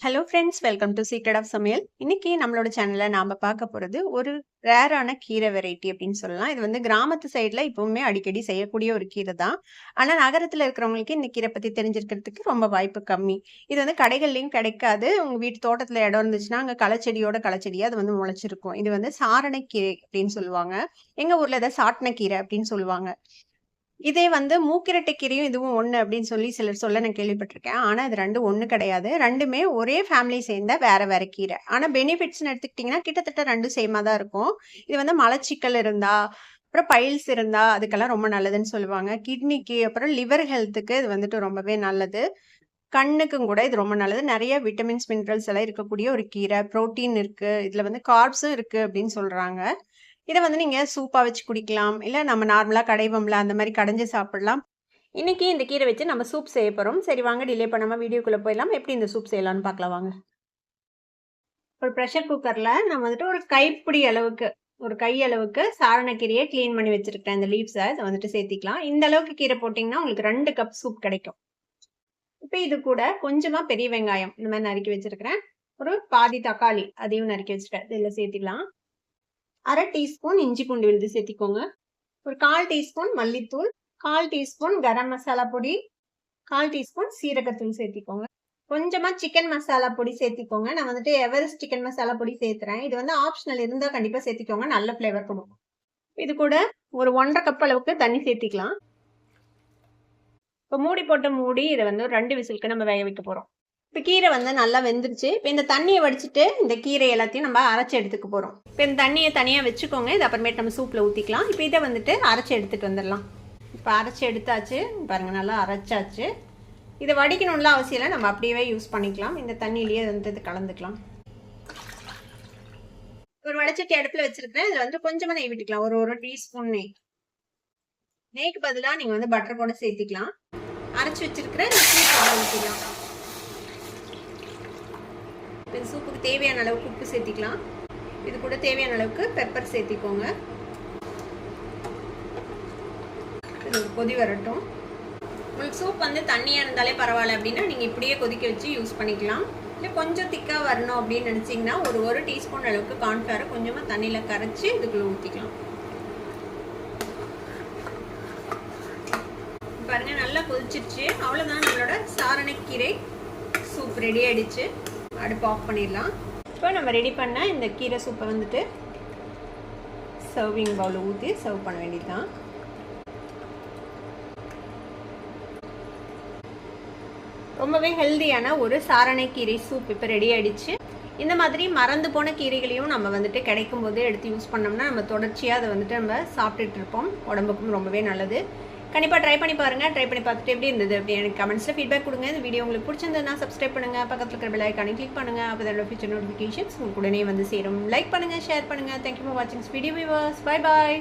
Hello friends welcome to secret of சமையல் இன்னைக்கு நம்மளோட சேனலில் நாம் பார்க்க போகிறது ஒரு ரேரான கீரை வெரைட்டி அப்படின்னு சொல்லலாம். இது வந்து கிராமத்து சைடில் இப்போவுமே அடிக்கடி செய்யக்கூடிய ஒரு கீரை தான். ஆனால் நகரத்தில் இருக்கிறவங்களுக்கு இந்த கீரை பற்றி தெரிஞ்சிருக்கிறதுக்கு ரொம்ப வாய்ப்பு கம்மி. இது வந்து கடைகள்லையும் கிடைக்காது. உங்கள் வீட்டு தோட்டத்தில் இடம் இருந்துச்சுன்னா அங்கே களைச்செடியோட களைச்செடியாக அது வந்து முளைச்சிருக்கும். இது வந்து சாரணக்கீரை அப்படின்னு சொல்லுவாங்க. எங்கள் ஊரில் இதை சாட்டினக்கீரை அப்படின்னு சொல்லுவாங்க. இதே வந்து மூக்கிரட்டை கீரையும் இதுவும் ஒன்று அப்படின்னு சொல்லி சிலர் சொல்ல நான் கேள்விப்பட்டிருக்கேன். ஆனால் இது ரெண்டும் ஒன்று கிடையாது. ரெண்டுமே ஒரே ஃபேமிலி சேர்ந்த வேற வேற கீரை. ஆனால் பெனிஃபிட்ஸ்னு எடுத்துக்கிட்டிங்கன்னா கிட்டத்தட்ட ரெண்டும் சேமா தான் இருக்கும். இது வந்து மலச்சிக்கல் இருந்தால் அப்புறம் பைல்ஸ் இருந்தால் அதுக்கெல்லாம் ரொம்ப நல்லதுன்னு சொல்லுவாங்க. கிட்னிக்கு, அப்புறம் லிவர் ஹெல்த்துக்கு இது வந்துட்டு ரொம்பவே நல்லது. கண்ணுக்கும் கூட இது ரொம்ப நல்லது. நிறைய விட்டமின்ஸ், மினரல்ஸ் எல்லாம் இருக்கக்கூடிய ஒரு கீரை. ப்ரோட்டீன் இருக்குது இதில் வந்து கார்ப்ஸும் இருக்குது அப்படின்னு சொல்கிறாங்க இதை வந்து நீங்கள் சூப்பாக வச்சு குடிக்கலாம். இல்லை நம்ம நார்மலாக கடைவோம்ல, அந்த மாதிரி கடைஞ்சி சாப்பிடலாம். இன்றைக்கி இந்த கீரை வச்சு நம்ம சூப் செய்ய போகிறோம் சரி வாங்க டிலே பண்ணாமல் வீடியோக்குள்ளே போயிடலாம். எப்படி இந்த சூப் செய்யலாம்னு பார்க்கலாம் வாங்க. ஒரு ப்ரெஷர் குக்கரில் நான் வந்துட்டு ஒரு கைப்பிடி அளவுக்கு, ஒரு கை அளவுக்கு சாரணக்கீரையை கிளீன் பண்ணி வச்சுருக்கேன் இந்த லீவ்ஸை இதை வந்துட்டு சேர்த்திக்கலாம். இந்த அளவுக்கு கீரை போட்டிங்கன்னா உங்களுக்கு ரெண்டு கப் சூப் கிடைக்கும். இப்போ இது கூட கொஞ்சமாக பெரிய வெங்காயம் இந்த மாதிரி நறுக்கி வச்சிருக்கிறேன். ஒரு பாதி தக்காளி அதையும் நறுக்கி வச்சுட்டேன். இதில் சேர்த்திக்கலாம். அரை டீஸ்பூன் இஞ்சி பூண்டு விழுது சேர்த்திக்கோங்க. ஒரு 1/4 டீஸ்பூன் மல்லித்தூள், 1/4 டீஸ்பூன் கரம் மசாலா பொடி, 1/4 டீஸ்பூன் சீரகத்தூள் சேர்த்திக்கோங்க. கொஞ்சமாக சிக்கன் மசாலா பொடி சேர்த்திக்கோங்க. நான் வந்துட்டு எவரெஸ்ட் சிக்கன் மசாலா பொடி சேர்த்துறேன். இது வந்து ஆப்ஷனல் இருந்தால் கண்டிப்பாக சேர்த்திக்கோங்க. நல்ல ஃப்ளேவர் கொடுக்கும் இது கூட ஒரு 1 1/2 கப் அளவுக்கு தண்ணி சேர்த்திக்கலாம். இப்போ மூடி போட்டு மூடி இதை வந்து ஒரு ரெண்டு விசிலுக்கு நம்ம வேக வைக்க போகிறோம் இப்போ கீரை வந்து நல்லா வெந்துருச்சு. இப்போ இந்த தண்ணியை வடிச்சிட்டு இந்த கீரை எல்லாத்தையும் நம்ம அரைச்சி எடுத்துக்க போகிறோம் இப்போ இந்த தண்ணியை தனியாக வச்சுக்கோங்க. இது அப்புறமேட்டு நம்ம சூப்பில் ஊற்றிக்கலாம் இப்போ இதை வந்துட்டு அரைச்சி எடுத்துகிட்டு வந்துடலாம். இப்போ அரைச்சு எடுத்தாச்சு. பாருங்கள் நல்லா அரைச்சாச்சு. இதை வடிக்கணும்ல அவசியம் இல்லை நம்ம அப்படியே யூஸ் பண்ணிக்கலாம். இந்த தண்ணியிலேயே வந்து இது கலந்துக்கலாம். ஒரு வடச்சட்டி அடுப்பில் வச்சுருக்கேன் இதில் வந்து கொஞ்சமாக நெய் விட்டுக்கலாம். ஒரு ஒரு டீஸ்பூன் நெய். நெய்க்கு பதிலாக நீங்கள் வந்து பட்டர் கூட சேர்த்திக்கலாம். அரைச்சி வச்சிருக்கிற ஊற்றிக்கலாம் சூப் சூப்புக்கு தேவையான அளவுக்கு உப்பு சேர்த்திக்கலாம். இது கூட தேவையான அளவுக்கு பெப்பர் சேர்த்திக்கோங்க. இது ஒரு கொதி வரட்டும். உங்களுக்கு சூப் வந்து தண்ணியாக இருந்தாலே பரவாயில்ல அப்படின்னா நீங்கள் இப்படியே கொதிக்க வச்சு யூஸ் பண்ணிக்கலாம். இல்லை கொஞ்சம் திக்காக வரணும் அப்படின்னு நினச்சிங்கன்னா ஒரு ஒரு டீஸ்பூன் அளவுக்கு கார்ன்ஃப்ளவரை கொஞ்சமாக தண்ணியில் கரைச்சி இதுக்குள்ளே ஊற்றிக்கலாம் பாருங்கள் நல்லா கொதிச்சிருச்சு. அவ்வளோதான் நம்மளோட சாரணக்கீரை சூப் ரெடி ஆகிடுச்சு அடுப்பு ஆஃப் பண்ணிடலாம். இப்போ நம்ம ரெடி பண்ண இந்த கீரை சூப்பை வந்துட்டு சர்விங் பவுலில் ஊற்றி சர்வ் பண்ண வேண்டியதுதான். ரொம்பவே ஹெல்தியான ஒரு சாரணைக்கீரை சூப் இப்போ ரெடி ஆயிடுச்சு. இந்த மாதிரி மறந்து போன கீரைகளையும் நம்ம வந்துட்டு கிடைக்கும் போது எடுத்து யூஸ் பண்ணோம்னா நம்ம தொடர்ச்சியாக அதை வந்துட்டு நம்ம சாப்பிட்டுட்டு இருப்போம். உடம்புக்கும் ரொம்பவே நல்லது. கண்டிப்பாக ட்ரை பண்ணி பாருங்கள் ட்ரை பண்ணி பார்த்துட்டு எப்படி இருந்தது அப்படி எனக்கு கமெண்ட்ஸில் ஃபீட்பேக் கொடுங்க. இந்த வீடியோ உங்களுக்கு பிடிச்சிருந்ததுன்னா சப்ஸ்கிரைப் பண்ணுங்கள் பக்கத்தில் இருக்கிற பெல் ஐக்கானை கிளிக் பண்ணுங்க. அப்போ தான் ஃபியூச்சர் நோட்டிஃபிகேஷன்ஸ் உங்களுக்கு உடனே வந்து சேரும். லைக் பண்ணுங்கள் ஷேர் பண்ணுங்கள் தேங்க்யூ ஃபார் வாட்சிங் வீடியோ வியூவர்ஸ். Bye bye.